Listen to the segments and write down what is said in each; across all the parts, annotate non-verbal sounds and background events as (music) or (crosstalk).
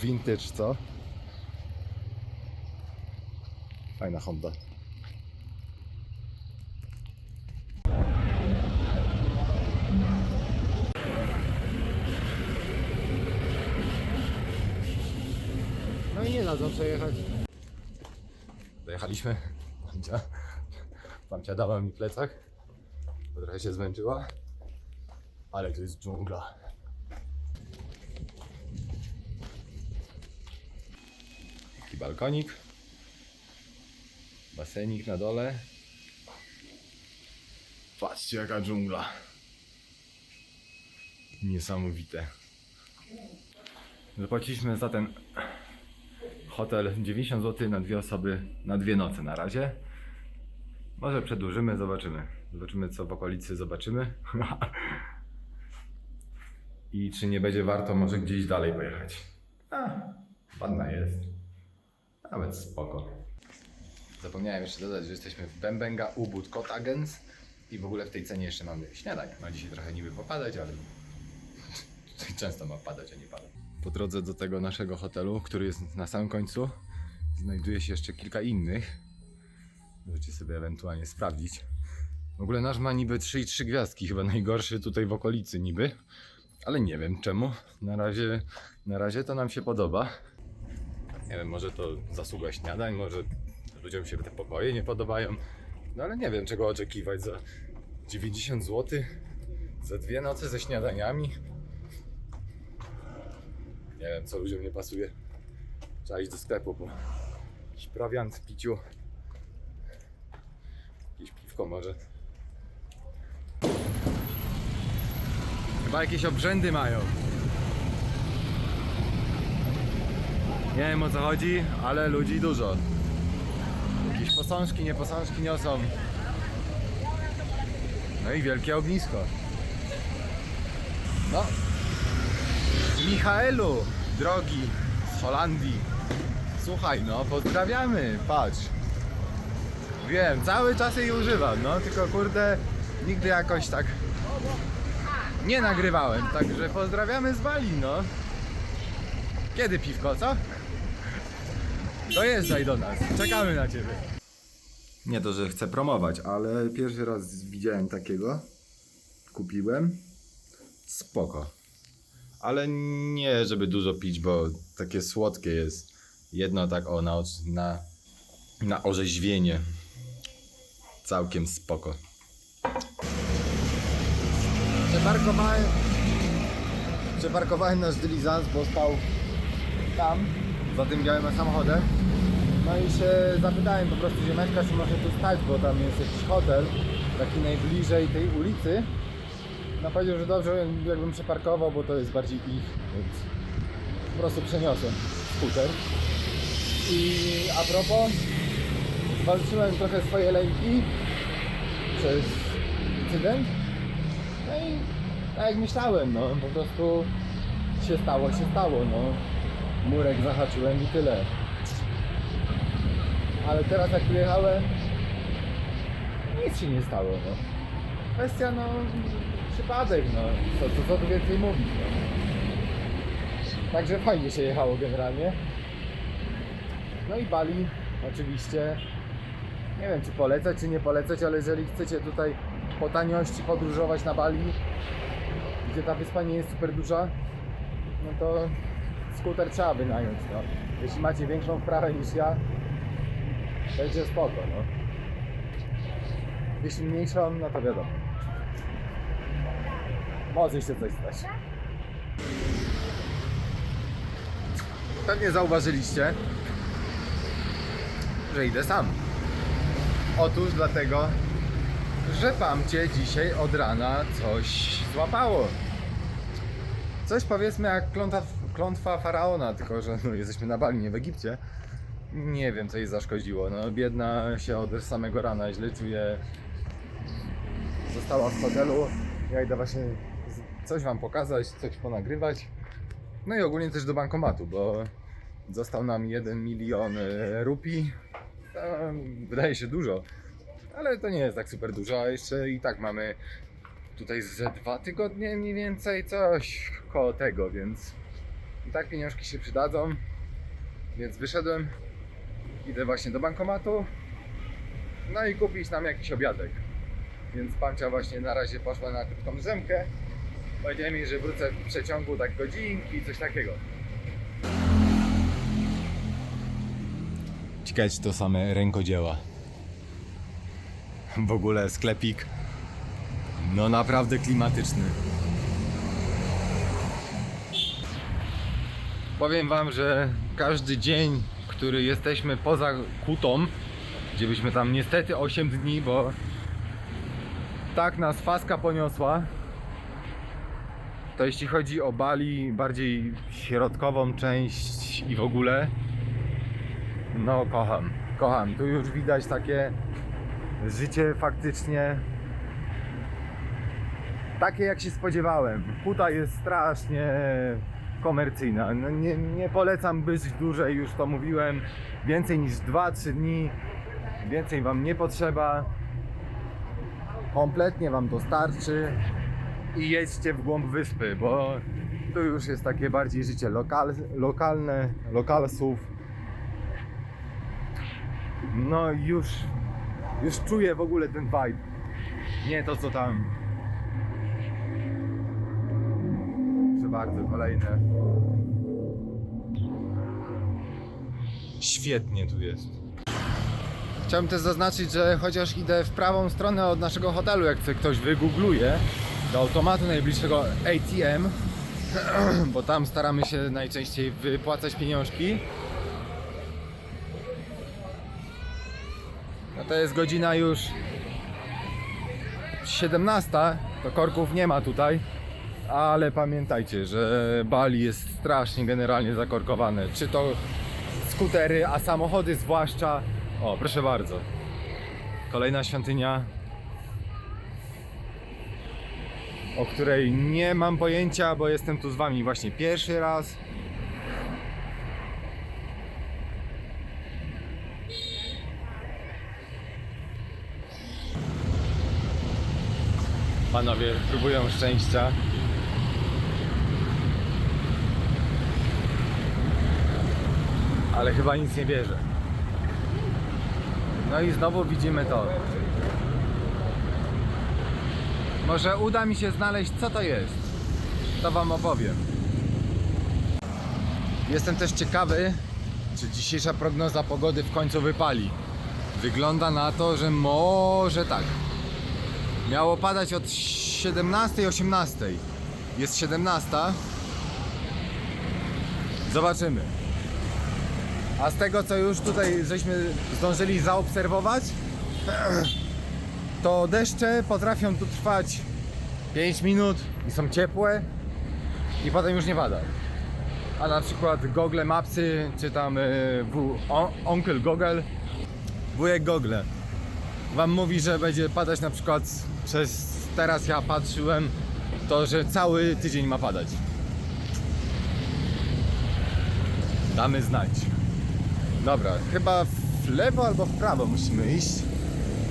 Vintage, co? Fajna Honda. No i nie dadzą przejechać. Dojechaliśmy. Babcia, babcia dała mi plecak, bo trochę się zmęczyła. Ale to jest dżungla. Taki balkonik. Basenik na dole. Patrzcie jaka dżungla. Niesamowite. Zapłaciliśmy za ten hotel 90 zł na dwie osoby, na dwie noce na razie. Może przedłużymy, zobaczymy. Zobaczymy co w okolicy zobaczymy. (laughs) I czy nie będzie warto może gdzieś dalej pojechać. A, ładna jest. Nawet spoko. Zapomniałem jeszcze dodać, że jesteśmy w Bembenga Ubud Cottagens i w ogóle w tej cenie jeszcze mamy śniadanie. Ma dzisiaj trochę niby popadać, ale często ma padać, a nie pada. Po drodze do tego naszego hotelu, który jest na samym końcu, znajduje się jeszcze kilka innych. Możecie sobie ewentualnie sprawdzić. W ogóle nasz ma niby 3,3 gwiazdki, chyba najgorszy tutaj w okolicy niby. Ale nie wiem czemu. Na razie, na razie to nam się podoba. Nie wiem, może to zasługa śniadań, może ludziom się te pokoje nie podobają. No ale nie wiem czego oczekiwać za 90 zł za dwie noce ze śniadaniami. Nie wiem co ludziom nie pasuje. Trzeba iść do sklepu po jakiś prowiant, piciu. Jakieś piwko może. Chyba jakieś obrzędy mają. Nie wiem o co chodzi, ale ludzi dużo. Jakieś posążki, nie posążki niosą. No i wielkie ognisko. No. Michaelu, drogi z Holandii. Słuchaj, no, pozdrawiamy, patrz. Wiem, cały czas jej używam, no, tylko kurde, nigdy jakoś tak nie nagrywałem, także pozdrawiamy z Bali, no. Kiedy piwko, co? Dojeżdżaj do nas, czekamy na ciebie. Nie to, że chcę promować, ale pierwszy raz widziałem takiego. Kupiłem. Spoko. Ale nie, żeby dużo pić, bo takie słodkie jest. Jedno tak o, na, na, na orzeźwienie. Całkiem spoko. Przeparkowałem, przeparkowałem nasz dylizans, bo stał tam, za tym białym samochodem. No i się zapytałem po prostu ziomeczka, czy może tu stać, bo tam jest jakiś hotel, taki najbliżej tej ulicy. No powiedział, że dobrze jakbym przeparkował, bo to jest bardziej ich, więc po prostu przeniosłem skuter. I a propos, walczyłem trochę swoje lęki przez incydent. No i tak jak myślałem, no po prostu się stało, się stało, no. Murek zahaczyłem i tyle. Ale teraz jak jechałem, nic się nie stało, no. Kwestia, no, przypadek, no. Co, co, co tu więcej mówić, no. Także fajnie się jechało generalnie. No i Bali, oczywiście. Nie wiem, czy polecać, czy nie polecać, ale jeżeli chcecie tutaj po taniości podróżować na Bali, gdzie ta wyspa nie jest super duża, no to skuter trzeba wynająć, no. Jeśli macie większą wprawę niż ja, będzie spoko, no. Jeśli mniejszą, no to wiadomo. Może się coś stać. Pewnie zauważyliście, że idę sam. Otóż dlatego, że Pamcie dzisiaj od rana coś złapało. Coś powiedzmy jak klątwa, klątwa faraona, tylko że no, jesteśmy na Bali, nie w Egipcie. Nie wiem co jej zaszkodziło. No, biedna się od samego rana źle czuje. Została w hotelu. Ja idę właśnie coś wam pokazać, coś ponagrywać. No i ogólnie też do bankomatu, bo został nam 1 milion e, rupii. To wydaje się dużo, ale to nie jest tak super dużo, a jeszcze i tak mamy tutaj ze dwa tygodnie mniej więcej coś koło tego, więc I tak pieniążki się przydadzą. Więc wyszedłem. Idę właśnie do bankomatu. No i kupić nam jakiś obiadek. Więc pancia właśnie na razie poszła na krótką drzemkę. Powiedziałem jej, że wrócę w przeciągu tak godzinki, coś takiego. Ciekawe, to same rękodzieła. W ogóle sklepik. No naprawdę klimatyczny. Powiem wam, że każdy dzień, który jesteśmy poza Kutą, gdzie byśmy tam niestety 8 dni, bo tak nas faska poniosła, to jeśli chodzi o Bali, bardziej środkową część i w ogóle, no kocham, kocham. Tu już widać takie życie faktycznie takie jak się spodziewałem. Kuta jest strasznie komercyjna. No nie, nie polecam być dłużej, już to mówiłem. Więcej niż 2-3 dni. Więcej wam nie potrzeba. Kompletnie wam to starczy. I jedźcie w głąb wyspy, bo tu już jest takie bardziej życie lokal, lokalne, lokalsów. No już, już czuję w ogóle ten vibe. Nie to co tam bardzo, kolejne. Świetnie tu jest. Chciałbym też zaznaczyć, że chociaż idę w prawą stronę od naszego hotelu, jak ktoś wygoogluje, do automatu najbliższego ATM, (clears throat) bo tam staramy się najczęściej wypłacać pieniążki. No to jest godzina już 17, to korków nie ma tutaj. Ale pamiętajcie, że Bali jest strasznie generalnie zakorkowane. Czy to skutery, a samochody zwłaszcza. O, proszę bardzo. Kolejna świątynia, o której nie mam pojęcia, bo jestem tu z wami właśnie pierwszy raz. Panowie próbują szczęścia. Ale chyba nic nie bierze. No i znowu widzimy to. Może uda mi się znaleźć co to jest. To wam opowiem. Jestem też ciekawy, czy dzisiejsza prognoza pogody w końcu wypali. Wygląda na to, że może tak. Miało padać od 17-18. Jest 17. Zobaczymy. A z tego co już tutaj żeśmy zdążyli zaobserwować, to deszcze potrafią tu trwać 5 minut i są ciepłe i potem już nie pada. A na przykład Google Mapsy, czy tam on, Onkel Google, wujek Google, wam mówi, że będzie padać na przykład przez teraz ja patrzyłem to, że cały tydzień ma padać. Damy znać. Dobra, chyba w lewo albo w prawo musimy iść.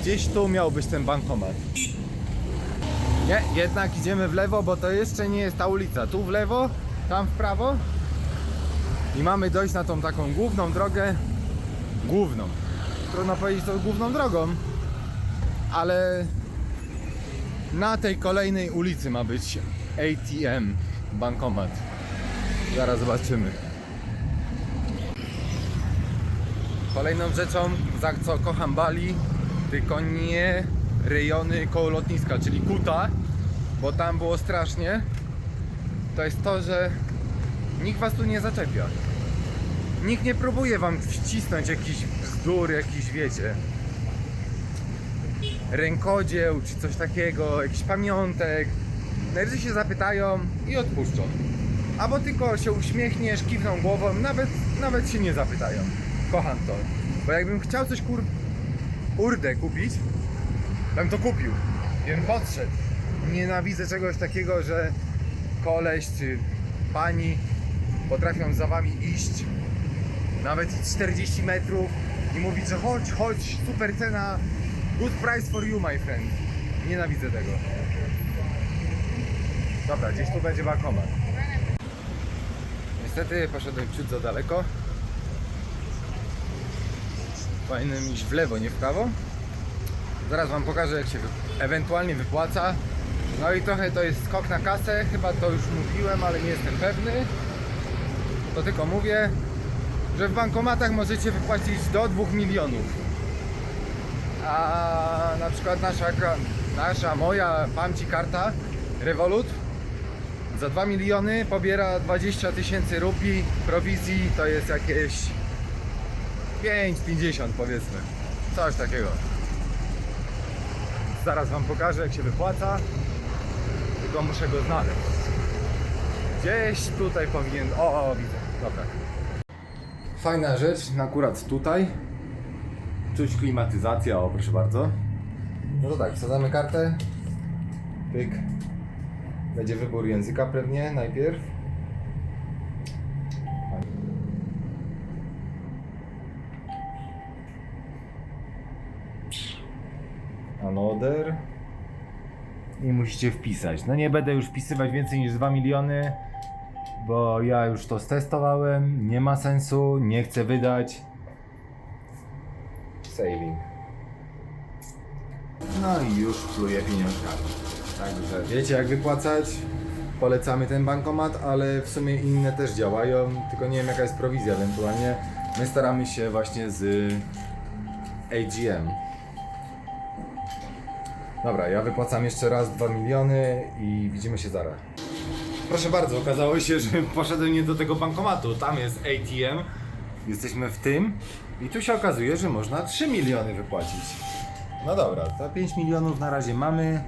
Gdzieś tu miał być ten bankomat. Nie, jednak idziemy w lewo, bo to jeszcze nie jest ta ulica. Tu w lewo, tam w prawo. I mamy dojść na tą taką główną drogę. Główną. Trudno powiedzieć to główną drogą. Ale na tej kolejnej ulicy ma być ATM, bankomat. Zaraz zobaczymy. Kolejną rzeczą, za co kocham Bali, tylko nie rejony koło lotniska, czyli Kuta, bo tam było strasznie, to jest to, że nikt was tu nie zaczepia. Nikt nie próbuje wam wcisnąć jakiś bzdur, jakiś wiecie, rękodzieł czy coś takiego, jakiś pamiątek. Najwyżej się zapytają i odpuszczą. Albo tylko się uśmiechniesz, kiwną głową, nawet, nawet się nie zapytają. Kocham to. Bo jakbym chciał coś kur... kurde kupić, bym to kupił. Bym podszedł. Nienawidzę czegoś takiego, że koleś czy pani potrafią za wami iść nawet 40 metrów i mówić, że chodź, chodź, super cena, good price for you, my friend. Nienawidzę tego. Dobra, gdzieś tu będzie bankomat. Niestety poszedłem ciut za daleko. Powinienem iść w lewo, nie w prawo. Zaraz wam pokażę jak się ewentualnie wypłaca. No i trochę to jest skok na kasę, chyba to już mówiłem, ale nie jestem pewny. To tylko mówię, że w bankomatach możecie wypłacić do 2 milionów. A na przykład nasza, nasza moja pamci karta Revolut za 2 miliony pobiera 20 tysięcy rupii prowizji, to jest jakieś 5,50 powiedzmy. Coś takiego. Zaraz wam pokażę jak się wypłaca. Tylko muszę go znaleźć. Gdzieś tutaj powinien. O, o widzę. Dobra. Fajna rzecz, akurat tutaj. Czuć klimatyzacja, o proszę bardzo. No to tak, wsadzamy kartę. Pyk. Będzie wybór języka pewnie najpierw. Another. I musicie wpisać. No nie będę już wpisywać więcej niż 2 miliony, bo ja już to stestowałem. Nie ma sensu, nie chcę wydać. Saving. No i już pluję pieniążkami. Także wiecie jak wypłacać. Polecamy ten bankomat, ale w sumie inne też działają, tylko nie wiem jaka jest prowizja ewentualnie. My staramy się właśnie z AGM. Dobra, ja wypłacam jeszcze raz 2 miliony i widzimy się zaraz. Proszę bardzo, okazało się, że (laughs) poszedłem nie do tego bankomatu. Tam jest ATM. Jesteśmy w tym i tu się okazuje, że można 3 miliony wypłacić. No dobra, to 5 milionów na razie mamy.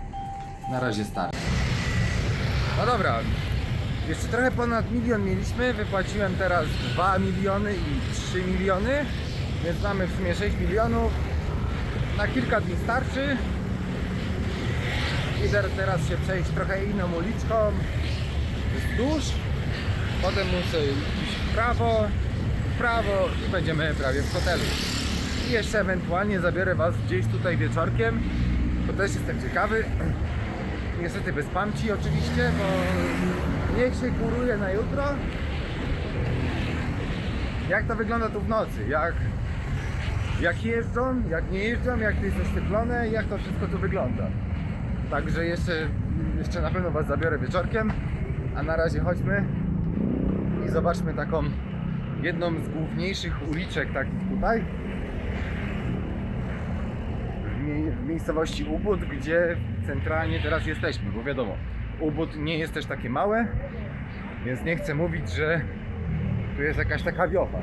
Na razie starczy. No dobra, jeszcze trochę ponad milion mieliśmy. Wypłaciłem teraz 2 miliony i 3 miliony, więc mamy w sumie 6 milionów. Na kilka dni starczy. Idę teraz się przejść trochę inną uliczką wzdłuż. Potem muszę iść w prawo, w prawo i będziemy prawie w hotelu. I jeszcze ewentualnie zabiorę Was gdzieś tutaj wieczorkiem, bo też jestem ciekawy. (clears throat) Niestety bez pamci oczywiście, bo niech się góruje na jutro. Jak to wygląda tu w nocy? Jak, jak jeżdżą, jak nie jeżdżą, jak to jest oświetlone, jak to wszystko tu wygląda. Także jeszcze, jeszcze na pewno Was zabiorę wieczorkiem, a na razie chodźmy i zobaczmy taką jedną z główniejszych uliczek takich tutaj. W, mie- w miejscowości Ubud, gdzie centralnie teraz jesteśmy, bo wiadomo, Ubud nie jest też takie małe, więc nie chcę mówić, że tu jest jakaś taka wiocha.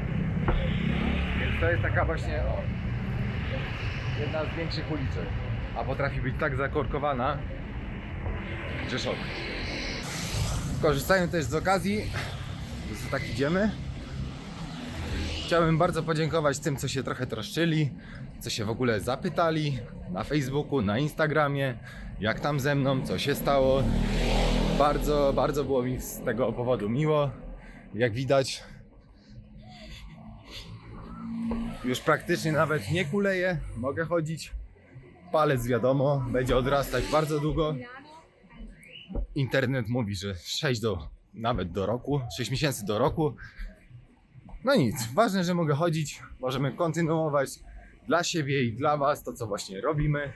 Więc to jest taka właśnie o, jedna z większych uliczek, a potrafi być tak zakorkowana, że szok. Korzystając też z okazji, że tak idziemy, Chciałbym bardzo podziękować tym, co się trochę troszczyli, co się w ogóle zapytali na Facebooku, na Instagramie, jak tam ze mną, co się stało. Bardzo, bardzo było mi z tego powodu miło. Jak widać, już praktycznie nawet nie kuleję, mogę chodzić. Palec wiadomo, będzie odrastać bardzo długo. Internet mówi, że 6 do nawet do roku, 6 miesięcy do roku. No nic, ważne, że mogę chodzić, możemy kontynuować dla siebie i dla Was to, co właśnie robimy.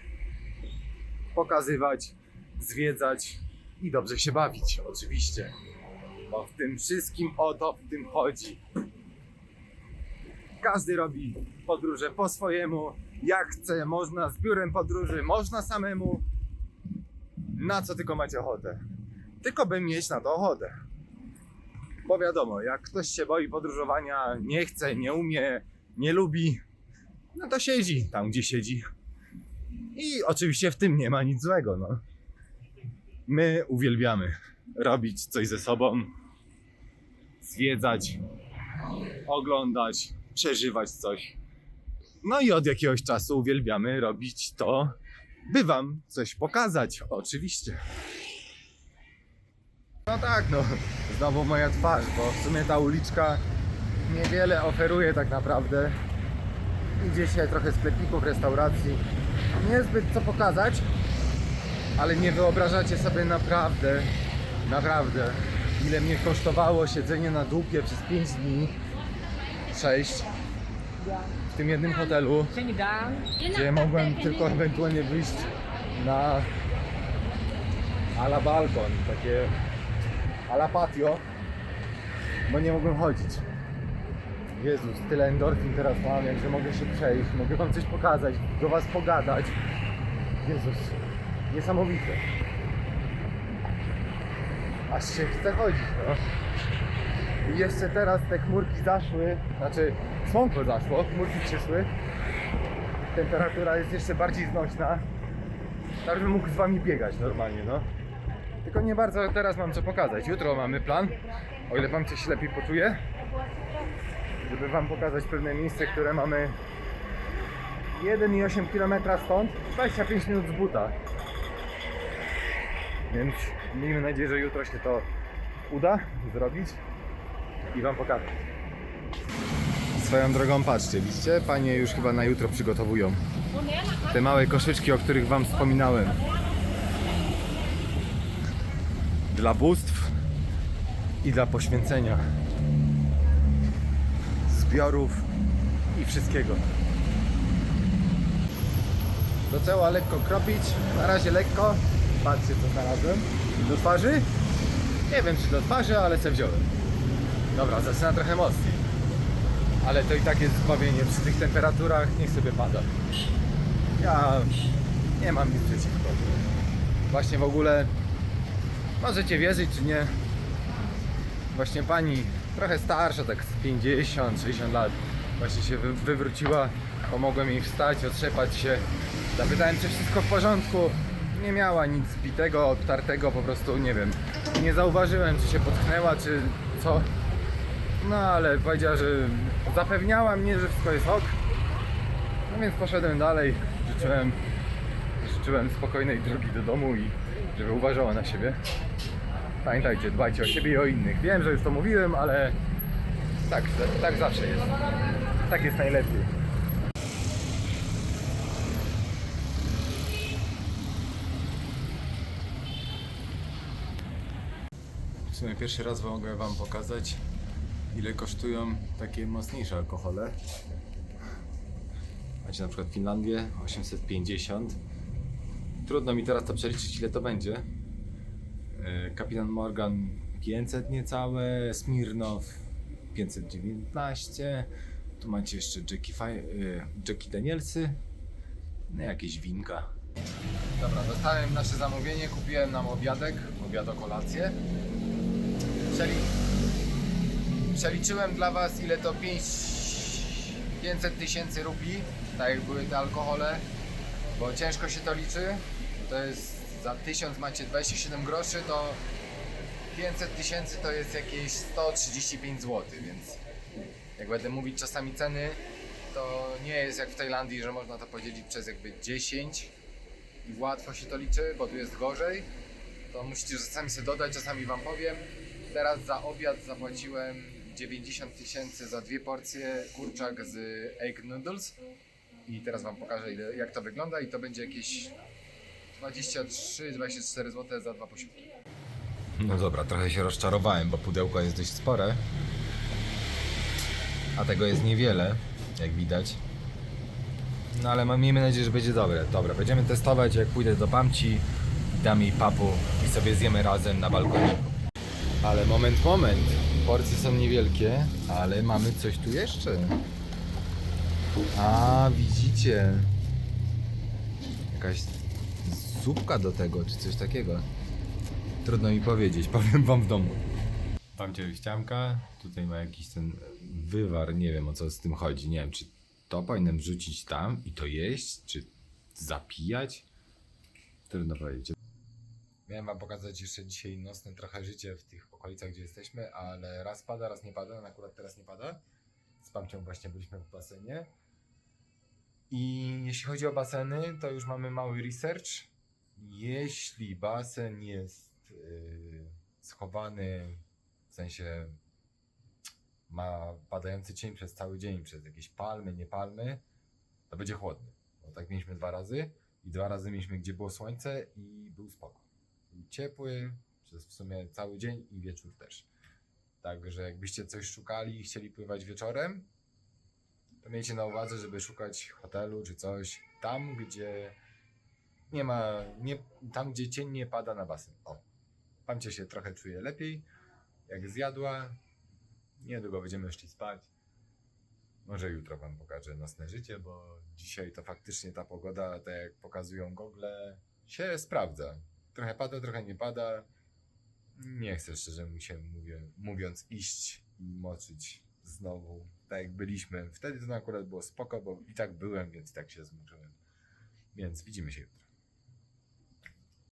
Pokazywać, zwiedzać i dobrze się bawić, oczywiście. Bo w tym wszystkim o to w tym chodzi. Każdy robi podróże po swojemu, jak chce, można z biurem podróży, można samemu. Na co tylko macie ochotę. Tylko by mieć na to ochotę. Bo wiadomo, jak ktoś się boi podróżowania, nie chce, nie umie, nie lubi, no to siedzi tam, gdzie siedzi. I oczywiście w tym nie ma nic złego, no. My uwielbiamy robić coś ze sobą, zwiedzać, oglądać, przeżywać coś. No i od jakiegoś czasu uwielbiamy robić to, by wam coś pokazać, oczywiście. No tak, no. Znowu moja twarz, bo w sumie ta uliczka niewiele oferuje tak naprawdę. Idzie się trochę sklepików, restauracji. Niezbyt co pokazać, ale nie wyobrażacie sobie naprawdę, naprawdę, ile mnie kosztowało siedzenie na dupie przez 5 dni, 6 w tym jednym hotelu, gdzie mogłem tylko ewentualnie wyjść na ala balkon, takie ala patio, bo nie mogłem chodzić. Jezus, tyle endorfin teraz mam, jak że mogę się przejść, mogę wam coś pokazać, do was pogadać. Jezus, niesamowite. Aż się chce chodzić, no. I jeszcze teraz te chmurki zaszły, znaczy słonko zaszło, chmurki przyszły. Temperatura jest jeszcze bardziej znośna. Tak bym mógł z wami biegać normalnie, no. Tylko nie bardzo teraz mam co pokazać. Jutro mamy plan, o ile wam coś lepiej poczuje, żeby wam pokazać pewne miejsce, które mamy 1,8 km stąd, 25 minut z buta. Więc miejmy nadzieję, że jutro się to uda zrobić i wam pokażę. Swoją drogą patrzcie, widzicie? Panie już chyba na jutro przygotowują te małe koszyczki, o których wam wspominałem. Dla bóstw i dla poświęcenia zbiorów i wszystkiego. Zaczęła lekko kropić, na razie lekko. Patrzcie co znalazłem. Do twarzy? Nie wiem czy do twarzy, ale se wziąłem. Dobra, zaczyna trochę mocniej. Ale to i tak jest zbawienie przy tych temperaturach, niech sobie pada. Ja nie mam nic przeciwko. Właśnie w ogóle możecie wierzyć czy nie. Właśnie pani trochę starsza, tak z 50-60 lat, właśnie się wy- wywróciła. Pomogłem jej wstać, otrzepać się. Zapytałem, czy wszystko w porządku. Nie miała nic bitego, obtartego, po prostu nie wiem. Nie zauważyłem, czy się potknęła, czy co. No ale powiedziała, że zapewniała mnie, że wszystko jest ok. No więc poszedłem dalej. Życzyłem, życzyłem spokojnej drogi do domu i żeby uważała na siebie. Pamiętajcie, dbajcie o siebie i o innych. Wiem, że już to mówiłem, ale tak, tak zawsze jest. Tak jest najlepiej. Sumie pierwszy raz mogę Wam pokazać, ile kosztują takie mocniejsze alkohole. Macie na przykład Finlandię 850. Trudno mi teraz to przeliczyć, ile to będzie. E, Kapitan Morgan 500 niecałe, Smirnow 519. Tu macie jeszcze Jackie, e, Jackie Danielsy. No jakieś winka. Dobra, dostałem nasze zamówienie, kupiłem nam obiadek, obiado kolację. Przeli... Przeliczyłem dla Was ile to 5... 500 tysięcy rubli, tak jak były te alkohole, bo ciężko się to liczy. To jest za 1000 macie 27 groszy, to 500 tysięcy to jest jakieś 135 zł, więc jak będę mówić czasami ceny, to nie jest jak w Tajlandii, że można to podzielić przez jakby 10 i łatwo się to liczy, bo tu jest gorzej. To musicie czasami sobie dodać, czasami wam powiem. Teraz za obiad zapłaciłem 90 tysięcy za dwie porcje kurczak z egg noodles. I teraz wam pokażę ile, jak to wygląda i to będzie jakieś 23-24 zł za dwa posiłki. No dobra, trochę się rozczarowałem, bo pudełko jest dość spore. A tego jest niewiele, jak widać. No ale miejmy nadzieję, że będzie dobre. Dobra, będziemy testować, jak pójdę do Pamci, dam jej papu i sobie zjemy razem na balkoniku. Ale moment, moment. Porcje są niewielkie, ale mamy coś tu jeszcze. A, widzicie. Jakaś zupka do tego, czy coś takiego. Trudno mi powiedzieć, (laughs) powiem wam w domu. Pamcie ścianka, tutaj ma jakiś ten wywar, nie wiem o co z tym chodzi, nie wiem czy to powinienem wrzucić tam i to jeść, czy zapijać? Trudno powiedzieć. Miałem wam pokazać jeszcze dzisiaj nocne trochę życie w tych okolicach, gdzie jesteśmy, ale raz pada, raz nie pada, akurat teraz nie pada. Z Pamcią właśnie byliśmy w basenie. I jeśli chodzi o baseny, to już mamy mały research. Jeśli basen jest yy, schowany, w sensie ma padający cień przez cały dzień, przez jakieś palmy, nie palmy, to będzie chłodny. Bo tak mieliśmy dwa razy i dwa razy mieliśmy, gdzie było słońce i był spoko. Ciepły, Przez w sumie cały dzień i wieczór też. Także jakbyście coś szukali i chcieli pływać wieczorem, to miejcie na uwadze, żeby szukać hotelu czy coś tam, gdzie nie ma, nie, tam gdzie cień nie pada na basen. O, tam cię się trochę czuje lepiej, jak zjadła. Niedługo będziemy szli spać. Może jutro wam pokażę nocne życie, bo dzisiaj to faktycznie ta pogoda, tak jak pokazują gogle, się sprawdza. Trochę pada, trochę nie pada. Nie chcę szczerze mi się mówię, mówiąc iść i moczyć znowu, tak jak byliśmy. Wtedy to akurat było spoko, bo i tak byłem, więc i tak się zmęczyłem. Więc widzimy się jutro.